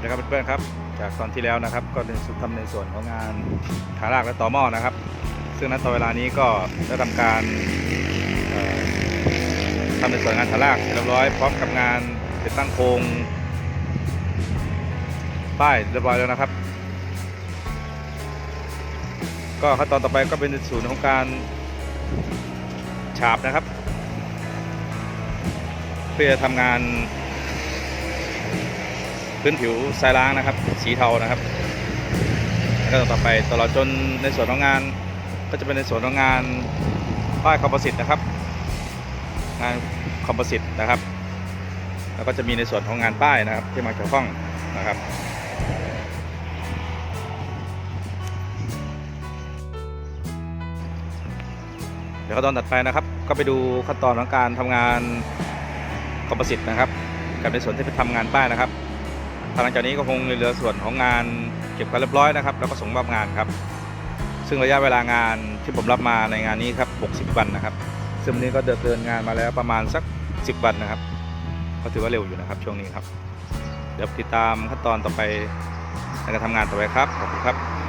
วัสดีครับเพื่อนๆครับ จากตอนที่แล้วนะครับ ก็ในสุดทำในส่วนของงานถารากและต่อหม้อนะครับ ซึ่งณตอนเวลานี้ก็ได้ทำการเอ่อทำในส่วนงานถารากเสร็จเรียบร้อยพร้อมกับงานติดตั้งโครงป้ายเรียบร้อยแล้วนะครับ ก็ขั้นตอนต่อไปก็เป็นในส่วนของการฉาบนะครับ เพื่อทำงาน พื้นผิวทรายล้างนะครับ สีเทานะครับแล้วก็ต่อไปตลอดจนในส่วนของงาน ก็จะเป็นในส่วนของงานป้ายคอมโพสิตนะครับ งานคอมโพสิตนะครับ แล้วก็จะมีในส่วนของงานป้ายนะครับ ที่มาเกี่ยวข้องนะครับเดี๋ยวขั้นตอนถัดไปนะครับ ก็ไปดูขั้นตอนของการทำงานคอมโพสิตนะครับ กับในส่วนที่ไปทำงานป้ายนะครับ หลังจากนี้ก็คงเหลือส่วนของงานเก็บความเรียบร้อยนะครับ แล้วก็ส่งมอบงานครับ ซึ่งระยะเวลางานที่ผมรับมาในงานนี้ครับ 60 วันนะครับ ซึ่งวันนี้ก็เดินเดินงานมาแล้วประมาณสัก 10 วันนะครับ ก็ถือว่าเร็วอยู่นะครับ ช่วงนี้ครับ เดี๋ยวติดตามขั้นตอนต่อไปในการทำงานต่อไปครับ ขอบคุณครับ